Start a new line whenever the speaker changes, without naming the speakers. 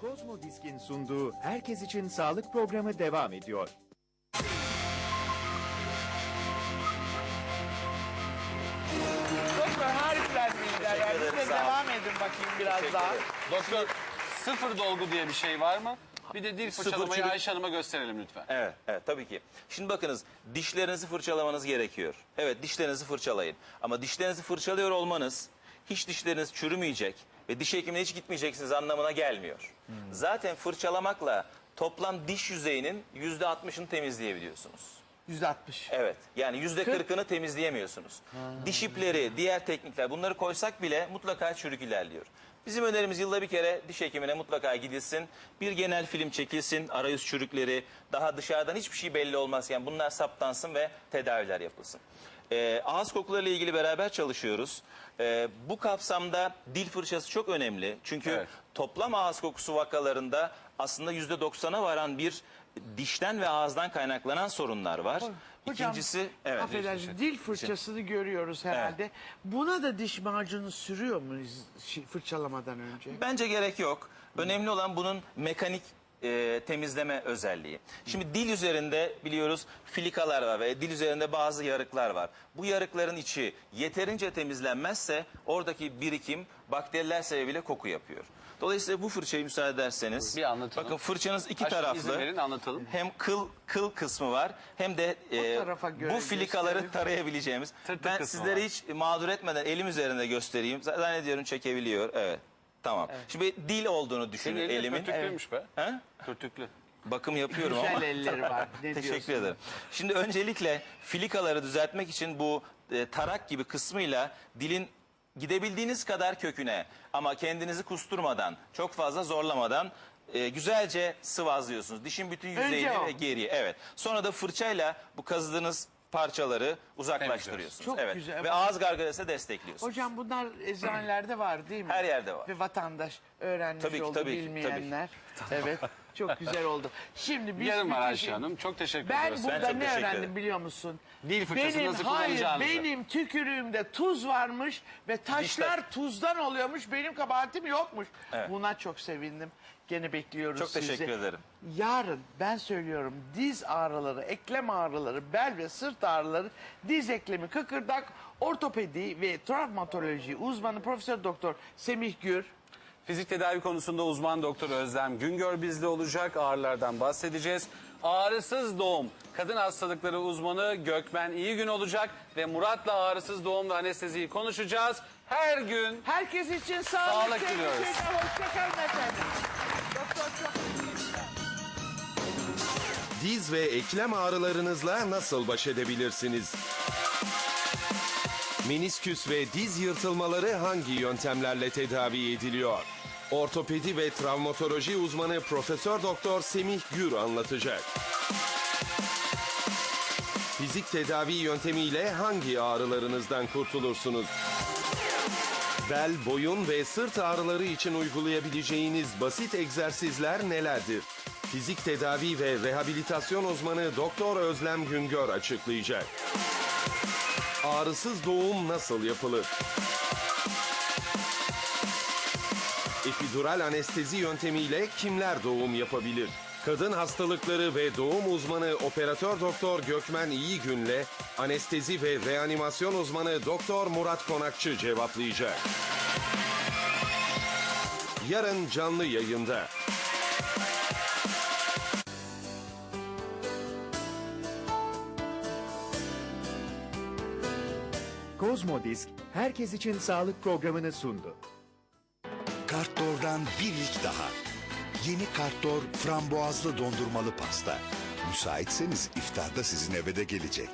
Kozmo Disk'in sunduğu Herkes için Sağlık programı devam ediyor.
Doktor harikulade bilgiler
Teşekkür
verdiniz
ederim,
ve
sağ olun.
devam edin bakayım biraz
Teşekkür
daha.
ederim.
Doktor sıfır dolgu diye bir şey var mı? Bir de dil fırçalamayı
çürük-
Ayşe Hanım'a gösterelim lütfen.
Evet, evet tabii ki. Şimdi bakınız dişlerinizi fırçalamanız gerekiyor. Evet dişlerinizi fırçalayın. Ama dişlerinizi fırçalıyor olmanız hiç dişleriniz çürümeyecek ve diş hekimine hiç gitmeyeceksiniz anlamına gelmiyor. Zaten fırçalamakla toplam diş yüzeyinin yüzde altmışını temizleyebiliyorsunuz.
Yüzde altmış.
Evet. Yani yüzde kırkını temizleyemiyorsunuz. Diş ipleri, diğer teknikler bunları koysak bile mutlaka çürük ilerliyor. Bizim önerimiz yılda bir kere diş hekimine mutlaka gidilsin. Bir genel film çekilsin, arayüz çürükleri, daha dışarıdan hiçbir şey belli olmazken bunlar saptansın ve tedaviler yapılsın. Ee, ağız kokularıyla ilgili beraber çalışıyoruz. Ee, bu kapsamda dil fırçası çok önemli. Çünkü
Evet.
toplam ağız kokusu vakalarında aslında yüzde doksana varan bir dişten ve ağızdan kaynaklanan sorunlar var.
Hocam,
İkincisi evet.
affedersiniz dil fırçasını görüyoruz herhalde. Buna da diş macunu sürüyor muyuz şi- fırçalamadan önce?
Bence gerek yok. Önemli olan bunun mekanik e, temizleme özelliği. Şimdi dil üzerinde biliyoruz filikalar var ve dil üzerinde bazı yarıklar var. Bu yarıkların içi yeterince temizlenmezse oradaki birikim bakteriler sebebiyle koku yapıyor. Dolayısıyla bu fırçayı müsaade ederseniz.
Bir anlatalım.
Bakın fırçanız iki
Ayşe,
taraflı.
izin verin, anlatalım.
Hem kıl kıl kısmı var hem de e, bu filikaları tarayabileceğimiz.
Tırtık
ben
kısmı
sizleri
var.
hiç mağdur etmeden elim üzerinde göstereyim. Zannediyorum çekebiliyor. Evet. Tamam. Şimdi dil olduğunu
Senin
düşünün
elin
elimin.
pörtüklüymüş be.
He?
Pörtüklü.
Bakım yapıyorum
Güzel
ama.
elleri var. Ne
Teşekkür
diyorsun?
ederim. Şimdi öncelikle filikaları düzeltmek için bu e, tarak gibi kısmıyla dilin gidebildiğiniz kadar köküne ama kendinizi kusturmadan, çok fazla zorlamadan e, güzelce sıvazlıyorsunuz. Dişin bütün yüzeyini ve geriye. Evet. Sonra da fırçayla bu kazıdığınız parçaları uzaklaştırıyorsunuz.
Çok
evet.
güzel.
Ve ağız gargarası destekliyorsunuz.
Hocam bunlar eczanelerde var değil mi?
Her yerde var.
Ve vatandaş öğrenmiş
Tabii ki,
oldu
tabii ki,
bilmeyenler. Evet çok güzel oldu. Şimdi biz
Yarım var Ayşe Hanım. Çok teşekkür
Ben
ediyoruz.
burada
çok
ne
teşekkür
öğrendim
ederim.
biliyor musun?
Dil fırçası
benim,
nasıl
hayır,
kullanacağınızı.
benim tükürüğümde tuz varmış ve taşlar tuzdan oluyormuş. Benim kabahatim yokmuş.
Evet.
Buna çok sevindim. Gene bekliyoruz
Çok
sizi.
teşekkür ederim.
Yarın ben söylüyorum diz ağrıları, eklem ağrıları, bel ve sırt ağrıları, diz eklemi, kıkırdak, ortopedi ve travmatoloji uzmanı Profesör Doktor Semih Gür.
Fizik tedavi konusunda uzman doktor Özlem Güngör bizde olacak. Ağrılardan bahsedeceğiz. Ağrısız doğum kadın hastalıkları uzmanı Gökmen İyi Gün olacak ve Murat'la ağrısız doğum ve anesteziyi konuşacağız. Her gün
Herkes için sağlık,
Sağlık
sevgi,
diliyoruz.
sevgi. Hoşçakalın efendim. Doktor çok
Diz ve eklem ağrılarınızla nasıl baş edebilirsiniz? Menisküs ve diz yırtılmaları hangi yöntemlerle tedavi ediliyor? Ortopedi ve travmatoloji uzmanı Profesör Doktor Semih Gür anlatacak. Fizik tedavi yöntemiyle hangi ağrılarınızdan kurtulursunuz? Bel, boyun ve sırt ağrıları için uygulayabileceğiniz basit egzersizler nelerdir? Fizik tedavi ve rehabilitasyon uzmanı Doktor Özlem Güngör açıklayacak. Ağrısız doğum nasıl yapılır? Epidural anestezi yöntemiyle kimler doğum yapabilir? Kadın hastalıkları ve doğum uzmanı operatör doktor Gökmen İyigün'le anestezi ve reanimasyon uzmanı doktor Murat Konakçı cevaplayacak. Yarın canlı yayında.
Kozmo Disk, Herkes için Sağlık programını sundu.
Kartdor'dan bir ilk daha. Yeni Kartdor frambuazlı dondurmalı pasta. Müsaitseniz iftarda sizin eve de gelecek.